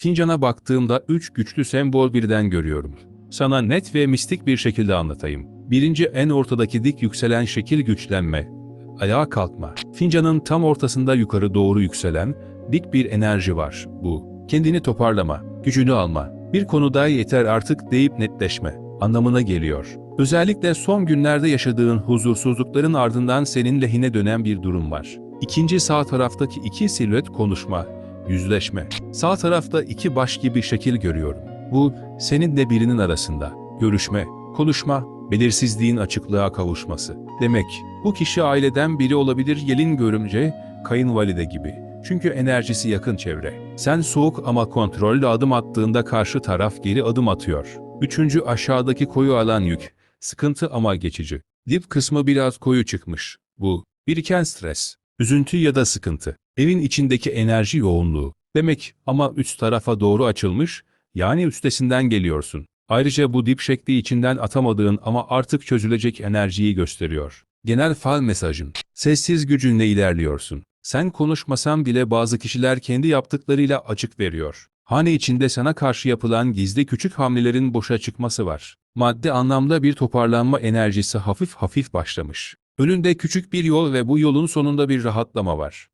Fincana baktığımda üç güçlü sembol birden görüyorum. Sana net ve mistik bir şekilde anlatayım. Birinci en ortadaki dik yükselen şekil güçlenme. Ayağa kalkma. Fincanın tam ortasında yukarı doğru yükselen dik bir enerji var. Bu kendini toparlama, gücünü alma. Bir konuda yeter artık deyip netleşme anlamına geliyor. Özellikle son günlerde yaşadığın huzursuzlukların ardından senin lehine dönen bir durum var. İkinci sağ taraftaki iki silüet konuşma, yüzleşme. Sağ tarafta iki baş gibi şekil görüyorum. Bu seninle birinin arasında. Görüşme, konuşma, belirsizliğin açıklığa kavuşması. Demek bu kişi aileden biri olabilir gelin görümce, kayınvalide gibi. Çünkü enerjisi yakın çevre. Sen soğuk ama kontrollü adım attığında karşı taraf geri adım atıyor. Üçüncü aşağıdaki koyu alan yük. Sıkıntı ama geçici. Dip kısmı biraz koyu çıkmış. Bu, biriken stres, üzüntü ya da sıkıntı. Evin içindeki enerji yoğunluğu. Demek ama üst tarafa doğru açılmış, yani üstesinden geliyorsun. Ayrıca bu dip şekli içinden atamadığın ama artık çözülecek enerjiyi gösteriyor. Genel fal mesajın. Sessiz gücünle ilerliyorsun. Sen konuşmasan bile bazı kişiler kendi yaptıklarıyla açık veriyor. Hane içinde sana karşı yapılan gizli küçük hamlelerin boşa çıkması var. Madde anlamda bir toparlanma enerjisi hafif hafif başlamış. Önünde küçük bir yol ve bu yolun sonunda bir rahatlama var.